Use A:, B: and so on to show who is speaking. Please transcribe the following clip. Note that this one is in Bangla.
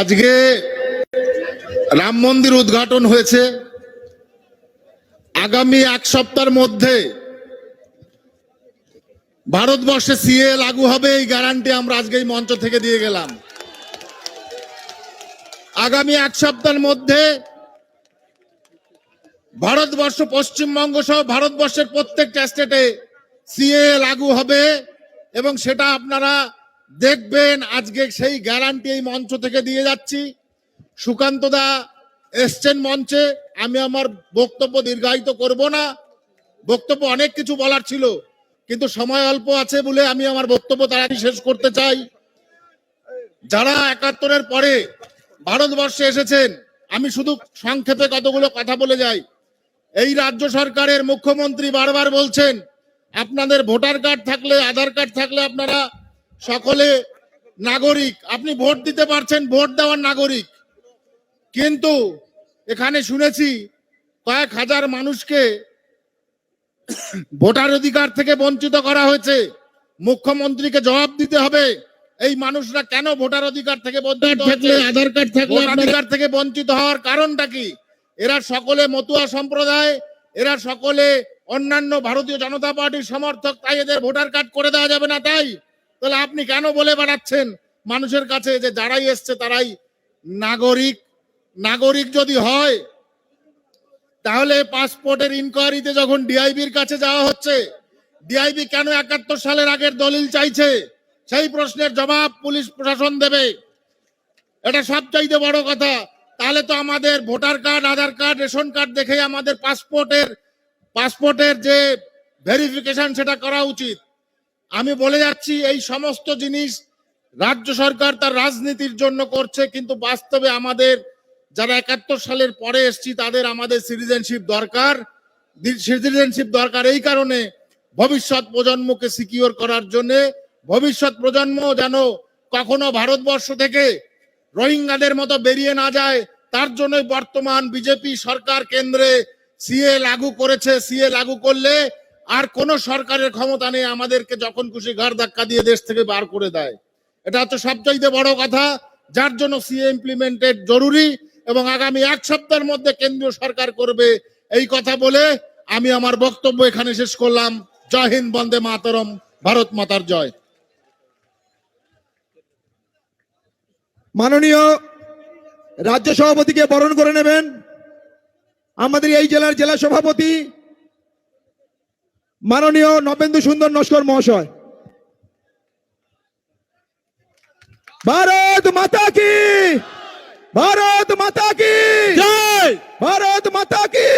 A: আজকে রাম মন্দির উদ্ঘাটন হয়েছে। আগামী এক সপ্তাহের মধ্যে ভারতবর্ষে সিএ লাগু হবে, এই গ্যারান্টি আমরা আজকে এই মঞ্চ থেকে দিয়ে গেলাম। আগামী এক সপ্তাহের মধ্যে ভারতবর্ষ, পশ্চিমবঙ্গ সহ ভারতবর্ষের প্রত্যেকটা স্টেটে সিএ লাগু হবে এবং সেটা আপনারা দেখবেন আজকে সেই গ্যারান্টি এই মঞ্চ থেকে দিয়ে যাচ্ছি। সুকান্ত দা এসছেন মঞ্চে, আমি আমার বক্তব্য দীর্ঘায়িত করব না। বক্তব্য অনেক কিছু বলার ছিল, কিন্তু সময় অল্প আছে বলে আমি আমার বক্তব্য তাড়াতাড়ি শেষ করতে চাই। যারা একাত্তরের পরে ভারতবর্ষে এসেছেন, আমি শুধু সংক্ষেপে কতগুলো কথা বলে যাই। এই রাজ্য সরকারের মুখ্যমন্ত্রী বারবার বলছেন, আপনাদের ভোটার কার্ড থাকলে, আধার কার্ড থাকলে আপনারা সকলে নাগরিক আপনি ভোট দিতে পারছেন ভোট দেওয়ার নাগরিক। কিন্তু এখানে শুনেছি কয়েক হাজার মানুষকে ভোটার অধিকার থেকে বঞ্চিত করা হয়েছে। মুখ্যমন্ত্রীকে জবাব দিতে হবে এই মানুষরা কেন ভোটার অধিকার থেকে বঞ্চিত থাকলে আধার কার্ড থাকলে অধিকার থেকে বঞ্চিত হওয়ার কারণটা কি? এরা সকলে মতুয়া সম্প্রদায় এরা সকলে অন্যান্য ভারতীয় জনতা পার্টির সমর্থক তাই এদের ভোটার কার্ড করে দেওয়া যাবে না তাই? তাহলে আপনি কেন বলে বেড়াচ্ছেন? মানুষের কাছে যে যারাই এসছে তারাই নাগরিক। নাগরিক যদি হয়, তাহলে পাসপোর্টের ইনকোয়ারিতে যখন ডিআইবির কাছে যাওয়া হচ্ছে ডিআইবি কেন একাত্তর সালের আগের দলিল চাইছে? সেই প্রশ্নের জবাব পুলিশ প্রশাসন দেবে। এটা সবচাইতে বড় কথা। তাহলে তো আমাদের voter card, Aadhaar card, ration card দেখে আমাদের পাসপোর্টের পাসপোর্টের যে ভেরিফিকেশন সেটা করা উচিত। আমি বলে যাচ্ছি, এই সমস্ত জিনিস রাজ্য সরকার তার রাজনীতির জন্য করছে, কিন্তু বাস্তবে আমাদের যারা একাত্তর সালের পরে এসছি, তাদের আমাদের সিটিজেনশিপ দরকার। সিটিজেনশিপ দরকার এই কারণে ভবিষ্যৎ প্রজন্মকে সিকিওর করার জন্য, ভবিষ্যৎ প্রজন্ম যেন কখনো ভারতবর্ষ থেকে রোহিঙ্গাদের মতো বেরিয়ে না যায়। তার জন্যই বর্তমান বিজেপি সরকার কেন্দ্রে সিএ লাগু করেছে, সিএ লাগু করলে আর কোন সরকারের ক্ষমতা নেই আমাদেরকে যখন খুশি ঘাড় ধাক্কা দিয়ে দেশ থেকে বার করে দেয়। এটা হচ্ছে সবচাইতে বড় কথা, যার জন্য সিএ ইমপ্লিমেন্টেড জরুরি এবং আগামী এক সপ্তাহের মধ্যে কেন্দ্রীয় সরকার করবে এই কথা বলে আমি আমার বক্তব্য এখানে শেষ করলাম। জয় হিন্দ, বন্দে মাতরম, ভারত মাতার জয়।
B: মাননীয় রাজ্য সভাপতিকে বরণ করে নেবেন। আমাদের এই জেলার জেলা সভাপতি মাননীয় নবেন্দু সুন্দর নস্কর মহাশয়। ভারত মাতা কি? ভারত মাতা কি?
C: জয়!
B: ভারত মাতা কি?